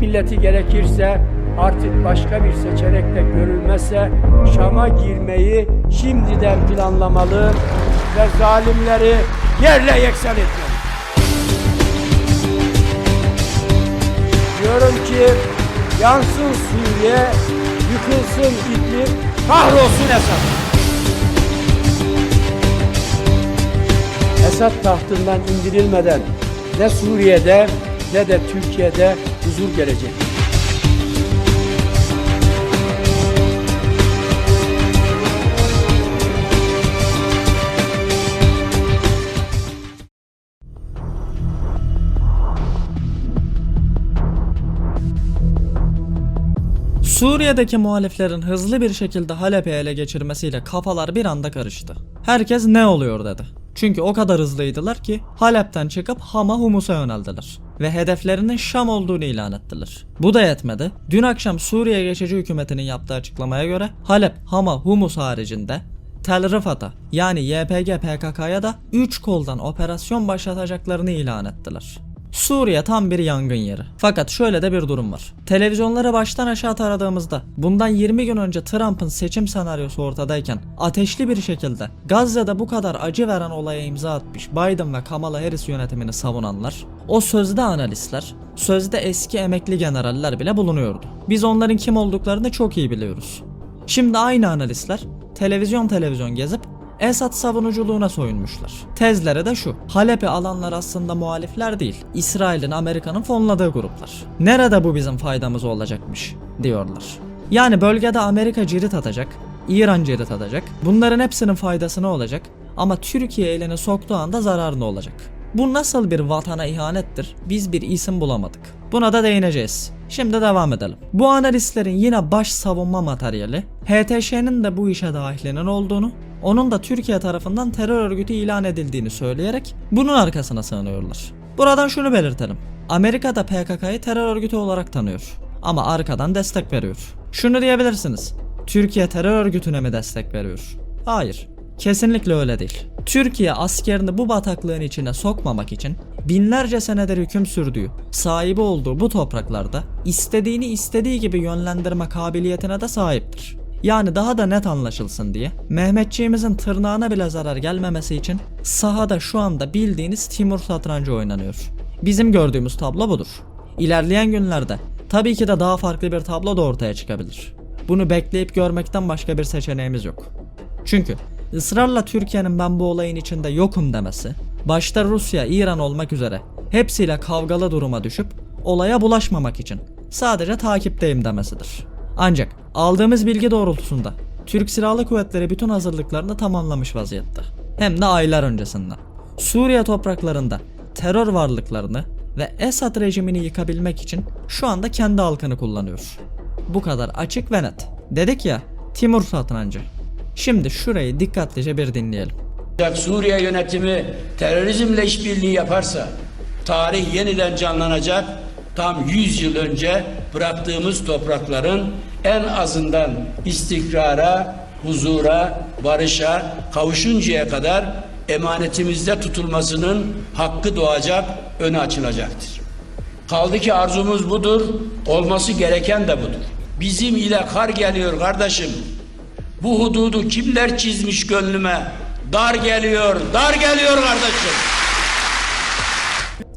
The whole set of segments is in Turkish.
Türk milleti gerekirse artık başka bir seçenek de görülmezse Şam'a girmeyi şimdiden planlamalı ve zalimleri yerle yeksan etmeli. Diyorum ki yansın Suriye, yıkılsın İdlib, kahrolsun Esad. Esad tahtından indirilmeden ne Suriye'de ne de Türkiye'de huzur gelecek. Suriye'deki muhaliflerin hızlı bir şekilde Halep'i ele geçirmesiyle kafalar bir anda karıştı. Herkes ne oluyor dedi. Çünkü o kadar hızlıydılar ki Halep'ten çıkıp Ham'a Humus'a yöneldiler ve hedeflerinin Şam olduğunu ilan ettiler. Bu da yetmedi. Dün akşam Suriye Geçici Hükümeti'nin yaptığı açıklamaya göre Halep, Ham'a, Humus haricinde Tel Rıfat'a yani YPG PKK'ya da 3 koldan operasyon başlatacaklarını ilan ettiler. Suriye tam bir yangın yeri. Fakat şöyle de bir durum var. Televizyonları baştan aşağı taradığımızda bundan 20 gün önce Trump'ın seçim senaryosu ortadayken ateşli bir şekilde Gazze'de bu kadar acı veren olaya imza atmış Biden ve Kamala Harris yönetimini savunanlar, o sözde analistler, sözde eski emekli generaller bile bulunuyordu. Biz onların kim olduklarını çok iyi biliyoruz. Şimdi aynı analistler televizyon televizyon gezip Esad savunuculuğuna soyunmuşlar. Tezleri de şu. Halep'i alanlar aslında muhalifler değil. İsrail'in Amerika'nın fonladığı gruplar. Nerede bu bizim faydamız olacakmış diyorlar. Yani bölgede Amerika cirit atacak, İran cirit atacak. Bunların hepsinin faydasına olacak. Ama Türkiye elini soktuğu anda zararına olacak. Bu nasıl bir vatana ihanettir? Biz bir isim bulamadık. Buna da değineceğiz. Şimdi devam edelim. Bu analistlerin yine baş savunma materyali, HTŞ'nin de bu işe dahilinin olduğunu, onun da Türkiye tarafından terör örgütü ilan edildiğini söyleyerek bunun arkasına sığınıyorlar. Buradan şunu belirtelim. Amerika da PKK'yı terör örgütü olarak tanıyor. Ama arkadan destek veriyor. Şunu diyebilirsiniz. Türkiye terör örgütüne mi destek veriyor? Hayır. Kesinlikle öyle değil. Türkiye askerini bu bataklığın içine sokmamak için binlerce senedir hüküm sürdüğü, sahibi olduğu bu topraklarda istediğini istediği gibi yönlendirme kabiliyetine de sahiptir. Yani daha da net anlaşılsın diye Mehmetçiğimizin tırnağına bile zarar gelmemesi için sahada şu anda bildiğiniz Timur satrancı oynanıyor. Bizim gördüğümüz tablo budur. İlerleyen günlerde tabii ki de daha farklı bir tablo da ortaya çıkabilir. Bunu bekleyip görmekten başka bir seçeneğimiz yok. Çünkü ısrarla Türkiye'nin ben bu olayın içinde yokum demesi, başta Rusya, İran olmak üzere hepsiyle kavgalı duruma düşüp olaya bulaşmamak için sadece takipteyim demesidir. Ancak aldığımız bilgi doğrultusunda Türk Silahlı Kuvvetleri bütün hazırlıklarını tamamlamış vaziyette. Hem de aylar öncesinden. Suriye topraklarında terör varlıklarını ve Esad rejimini yıkabilmek için şu anda kendi halkını kullanıyor. Bu kadar açık ve net. Dedik ya Timur satrancı. Şimdi şurayı dikkatlice bir dinleyelim. Suriye yönetimi terörizmle işbirliği yaparsa tarih yeniden canlanacak. Tam 100 yıl önce bıraktığımız toprakların en azından istikrara, huzura, barışa kavuşuncaya kadar emanetimizde tutulmasının hakkı doğacak, önü açılacaktır. Kaldı ki arzumuz budur, olması gereken de budur. Bizim ile kar geliyor kardeşim. Bu hududu kimler çizmiş gönlüme? Dar geliyor, dar geliyor kardeşim.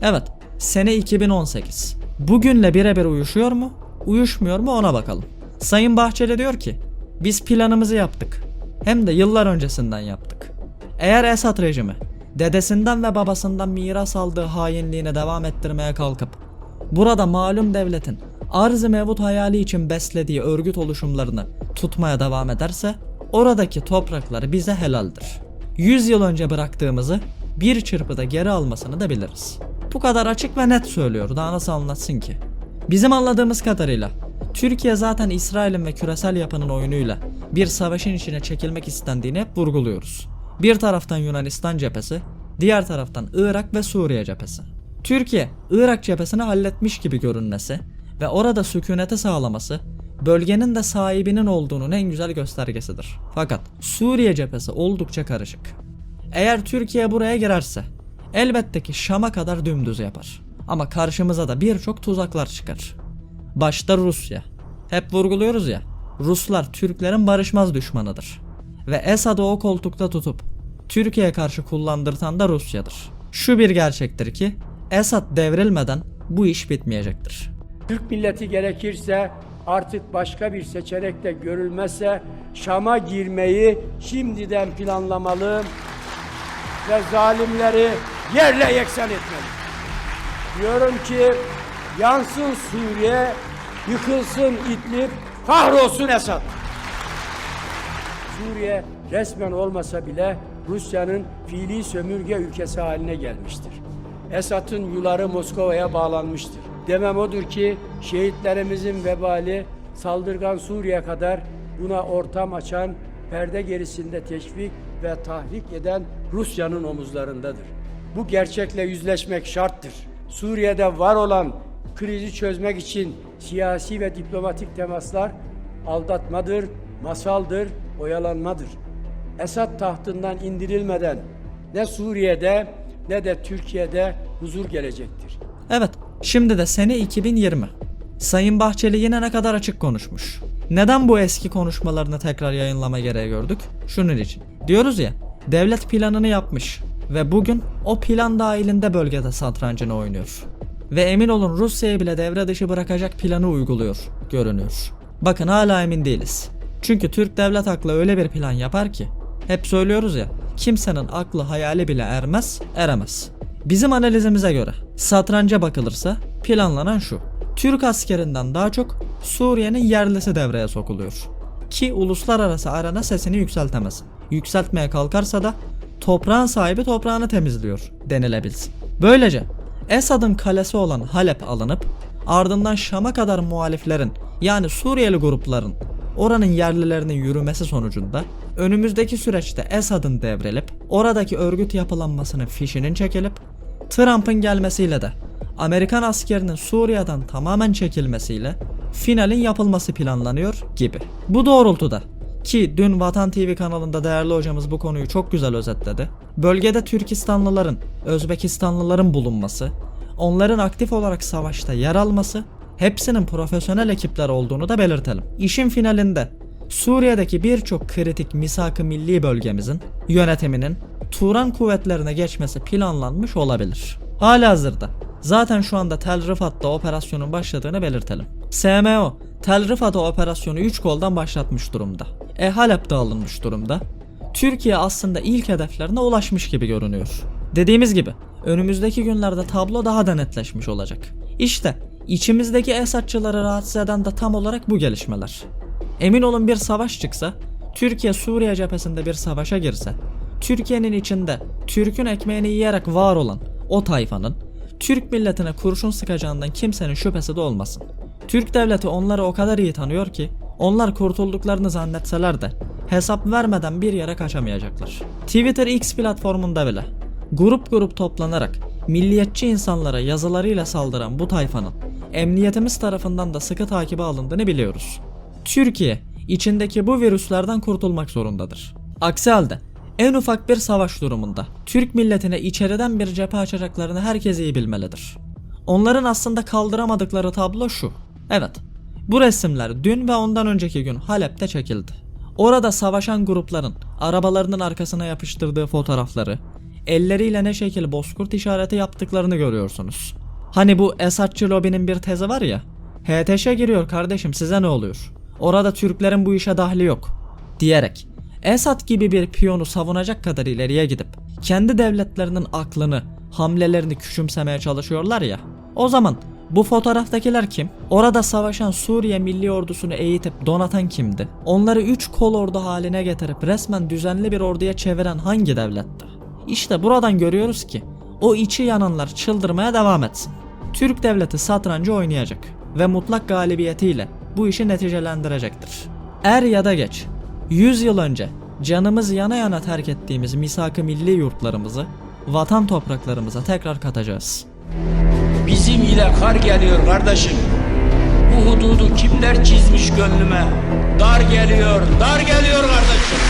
Evet, sene 2018. Bugünle birebir uyuşuyor mu? Uyuşmuyor mu ona bakalım. Sayın Bahçeli diyor ki, biz planımızı yaptık. Hem de yıllar öncesinden yaptık. Eğer Esad rejimi dedesinden ve babasından miras aldığı hainliğine devam ettirmeye kalkıp burada malum devletin arz-ı mevut hayali için beslediği örgüt oluşumlarını tutmaya devam ederse oradaki topraklar bize helaldir. 100 yıl önce bıraktığımızı bir çırpıda geri almasını da biliriz. Bu kadar açık ve net söylüyor. Daha nasıl anlatsın ki? Bizim anladığımız kadarıyla Türkiye zaten İsrail'in ve küresel yapının oyunuyla bir savaşın içine çekilmek istendiğini hep vurguluyoruz. Bir taraftan Yunanistan cephesi, diğer taraftan Irak ve Suriye cephesi. Türkiye, Irak cephesini halletmiş gibi görünmesi ve orada sükuneti sağlaması bölgenin de sahibinin olduğunun en güzel göstergesidir. Fakat Suriye cephesi oldukça karışık. Eğer Türkiye buraya girerse elbette ki Şam'a kadar dümdüz yapar. Ama karşımıza da birçok tuzaklar çıkar. Başta Rusya. Hep vurguluyoruz ya. Ruslar Türklerin barışmaz düşmanıdır. Ve Esad'ı o koltukta tutup Türkiye'ye karşı kullandırtan da Rusya'dır. Şu bir gerçektir ki Esad devrilmeden bu iş bitmeyecektir. Türk milleti gerekirse artık başka bir seçenek de görülmezse Şam'a girmeyi şimdiden planlamalı ve zalimleri yerle yeksan etmeli. Diyorum ki yansın Suriye, yıkılsın İdlib, kahrolsun Esad. Suriye resmen olmasa bile Rusya'nın fiili sömürge ülkesi haline gelmiştir. Esad'ın yuları Moskova'ya bağlanmıştır. Demem odur ki şehitlerimizin vebali saldırgan Suriye kadar buna ortam açan, perde gerisinde teşvik ve tahrik eden Rusya'nın omuzlarındadır. Bu gerçekle yüzleşmek şarttır. Suriye'de var olan krizi çözmek için siyasi ve diplomatik temaslar aldatmadır, masaldır, oyalanmadır. Esad tahtından indirilmeden ne Suriye'de ne de Türkiye'de huzur gelecektir. Evet, şimdi de sene 2020. Sayın Bahçeli yine ne kadar açık konuşmuş. Neden bu eski konuşmalarını tekrar yayınlama gereği gördük? Şunun için. Diyoruz ya, devlet planını yapmış ve bugün o plan dahilinde bölgede satrancını oynuyor. Ve emin olun Rusya'yı bile devre dışı bırakacak planı uyguluyor, görünüyor. Bakın hala emin değiliz. Çünkü Türk devlet aklı öyle bir plan yapar ki, hep söylüyoruz ya, kimsenin aklı hayali bile ermez, eremez. Bizim analizimize göre satranca bakılırsa planlanan şu. Türk askerinden daha çok Suriye'nin yerlisi devreye sokuluyor. Ki uluslararası arena sesini yükseltemesin. Yükseltmeye kalkarsa da toprağın sahibi toprağını temizliyor denilebilsin. Böylece Esad'ın kalesi olan Halep alınıp ardından Şam'a kadar muhaliflerin yani Suriyeli grupların oranın yerlilerinin yürümesi sonucunda önümüzdeki süreçte Esad'ın devrilip oradaki örgüt yapılanmasının fişinin çekilip Trump'ın gelmesiyle de Amerikan askerinin Suriye'den tamamen çekilmesiyle finalin yapılması planlanıyor gibi. Bu doğrultuda ki dün Vatan TV kanalında değerli hocamız bu konuyu çok güzel özetledi. Bölgede Türkistanlıların, Özbekistanlıların bulunması, onların aktif olarak savaşta yer alması, hepsinin profesyonel ekipler olduğunu da belirtelim. İşin finalinde Suriye'deki birçok kritik misak-ı milli bölgemizin yönetiminin Turan kuvvetlerine geçmesi planlanmış olabilir. Halihazırda zaten şu anda Tel Rifat'ta operasyonun başladığını belirtelim. SMO Tel Rifat'a operasyonu 3 koldan başlatmış durumda. E Halep de alınmış durumda. Türkiye aslında ilk hedeflerine ulaşmış gibi görünüyor. Dediğimiz gibi önümüzdeki günlerde tablo daha da netleşmiş olacak. İşte içimizdeki Esadçıları rahatsız eden de tam olarak bu gelişmeler. Emin olun bir savaş çıksa, Türkiye Suriye cephesinde bir savaşa girse, Türkiye'nin içinde Türk'ün ekmeğini yiyerek var olan o tayfanın Türk milletine kurşun sıkacağından kimsenin şüphesi de olmasın. Türk devleti onları o kadar iyi tanıyor ki onlar kurtulduklarını zannetseler de hesap vermeden bir yere kaçamayacaklar. Twitter X platformunda bile grup grup toplanarak milliyetçi insanlara yazılarıyla saldıran bu tayfanın emniyetimiz tarafından da sıkı takibe alındığını biliyoruz. Türkiye içindeki bu virüslerden kurtulmak zorundadır. Aksi halde en ufak bir savaş durumunda Türk milletine içeriden bir cephe açacaklarını herkes iyi bilmelidir. Onların aslında kaldıramadıkları tablo şu. Evet, bu resimler dün ve ondan önceki gün Halep'te çekildi. Orada savaşan grupların arabalarının arkasına yapıştırdığı fotoğrafları, elleriyle ne şekil bozkurt işareti yaptıklarını görüyorsunuz. Hani bu Esadçı lobinin bir tezi var ya, HTŞ giriyor kardeşim size ne oluyor? Orada Türklerin bu işe dahli yok. Diyerek Esad gibi bir piyonu savunacak kadar ileriye gidip kendi devletlerinin aklını, hamlelerini küçümsemeye çalışıyorlar ya. O zaman bu fotoğraftakiler kim? Orada savaşan Suriye Milli Ordusunu eğitip donatan kimdi? Onları 3 kol ordu haline getirip resmen düzenli bir orduya çeviren hangi devletti? İşte buradan görüyoruz ki o içi yananlar çıldırmaya devam etsin. Türk devleti satrancı oynayacak ve mutlak galibiyetiyle bu işi neticelendirecektir. Er ya da geç 100 yıl önce canımız yana yana terk ettiğimiz misak-ı milli yurtlarımızı vatan topraklarımıza tekrar katacağız. Bizim ile kar geliyor kardeşim. Bu hududu kimler çizmiş gönlüme? Dar geliyor, dar geliyor kardeşim.